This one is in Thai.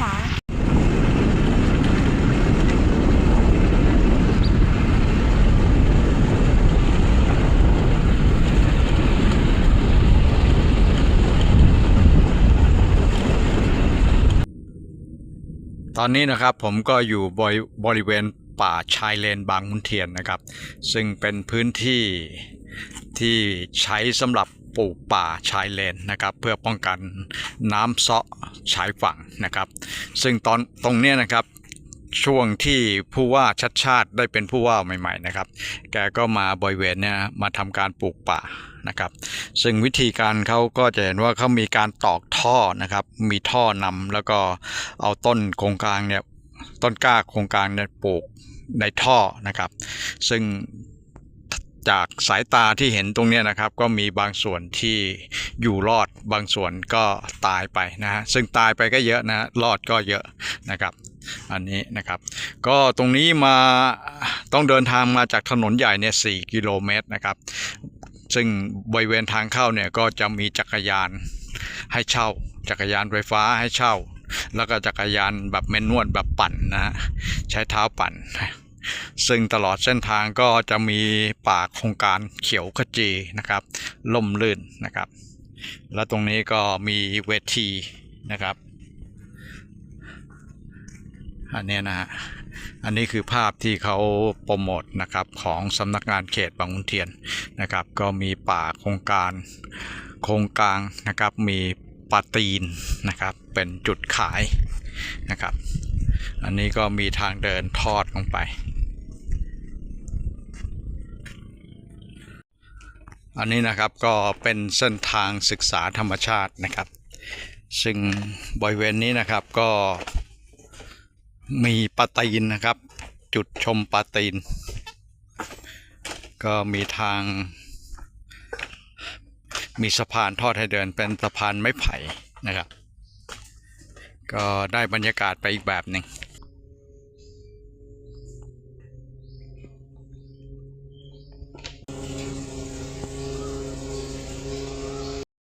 ขวาตอนนี้นะครับผมก็อยู่บริเวณป่าชายเลนบางมุนเทียนนะครับ ซึ่งเป็นพื้นที่ที่ใช้สำหรับ ปลูกป่าชายเลนนะครับ เพื่อป้องกันน้ำเซาะชายฝั่งนะครับ ซึ่งตอนตรงเนี้ยนะครับช่วงที่ผู้ว่าชัดชาติได้เป็นผู้ว่าใหม่ๆนะครับ แกก็มาบริเวณเนี้ยมาทำการปลูกป่านะครับ ซึ่งวิธีการเขาก็จะเห็นว่าเขามีการตอกท่อนะครับ มีท่อนำแล้วก็เอาต้นโครงกลางเนี่ยต้นกล้าโครงกลางเนี่ยปลูกในท่อนะครับ ซึ่ง จากสายตาที่เห็นตรงนี้นะครับ ก็มีบางส่วนที่อยู่รอดบางส่วนก็ตายไปนะฮะซึ่งตายไปก็เยอะนะรอดก็เยอะนะครับ อันนี้นะครับ ก็ตรงนี้มาต้องเดินทางมาจากถนนใหญ่เนี่ยสี่กิโลเมตรนะครับ ซึ่งบริเวณทางเข้าเนี่ยก็จะมีจักรยานให้เช่า จักรยานไฟฟ้าให้เช่า แล้วก็จักรยานแบบแมนนวลแบบปั่นนะฮะใช้เท้าปั่น ซึ่งตลอดเส้นทางก็จะมีป่าโครงการเขียวขจีนะครับล่มลื่นนะครับ แล้วตรงนี้ก็มีเวทีนะครับอันนี้นะฮะอันนี้คือภาพที่เขาโปรโมทนะครับของสำนักงานเขตบางขุนเทียนนะครับ ก็มีป่าโครงการโครงกลางนะครับมีปาตีนนะครับเป็นจุดขายนะครับ อันนี้ก็มีทางเดินทอดลงไป อันนี้นะครับก็เป็นเส้นทางศึกษาธรรมชาตินะครับ ซึ่งบริเวณนี้นะครับก็มีปาตีนนะครับ จุดชมปาตีน ก็มีทาง มีสะพานทอดให้เดินเป็นสะพานไม้ไผ่นะครับ ก็ได้บรรยากาศไปอีกแบบหนึ่ง